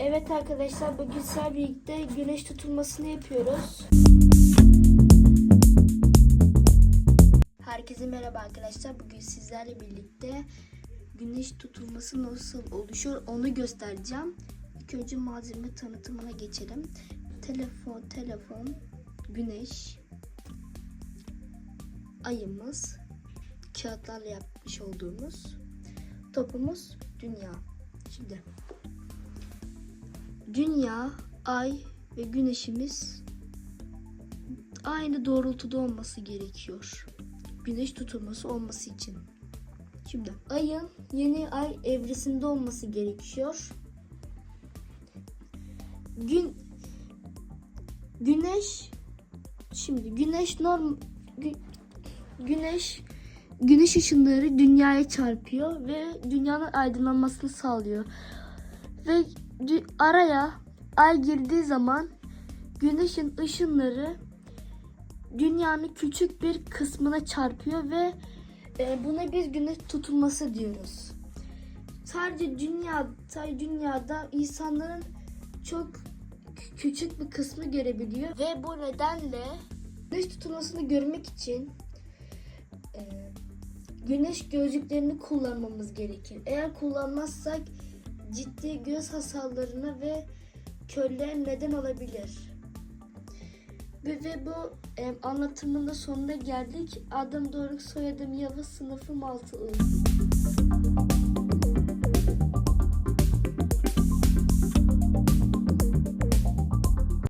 Evet arkadaşlar bugün sizlerle birlikte güneş tutulmasını yapıyoruz. Herkese merhaba arkadaşlar. Bugün sizlerle birlikte güneş tutulması nasıl oluşur onu göstereceğim. İlk önce malzeme tanıtımına geçelim. Telefon, telefon, güneş, ayımız, kağıtlarla yapmış olduğumuz topumuz dünya. Şimdi Dünya, ay ve güneşimiz aynı doğrultuda olması gerekiyor. Güneş tutulması olması için. Şimdi ayın yeni ay evresinde olması gerekiyor. Gün güneş şimdi güneş norm gü- güneş güneş ışınları dünyaya çarpıyor ve dünyanın aydınlanmasını sağlıyor. Ve araya ay girdiği zaman güneşin ışınları dünyanın küçük bir kısmına çarpıyor ve e, buna biz güneş tutulması diyoruz. Sadece dünya, sadece dünyada insanların çok kü- küçük bir kısmı görebiliyor ve bu nedenle güneş tutulmasını görmek için e, güneş gözlüklerini kullanmamız gerekir. Eğer kullanmazsak ciddi göz hasarlarına ve körlüğe neden olabilir. Ve, bu e, anlatımın da sonuna geldik. Adım Doruk, soyadım Yavuz, sınıfım 6 I.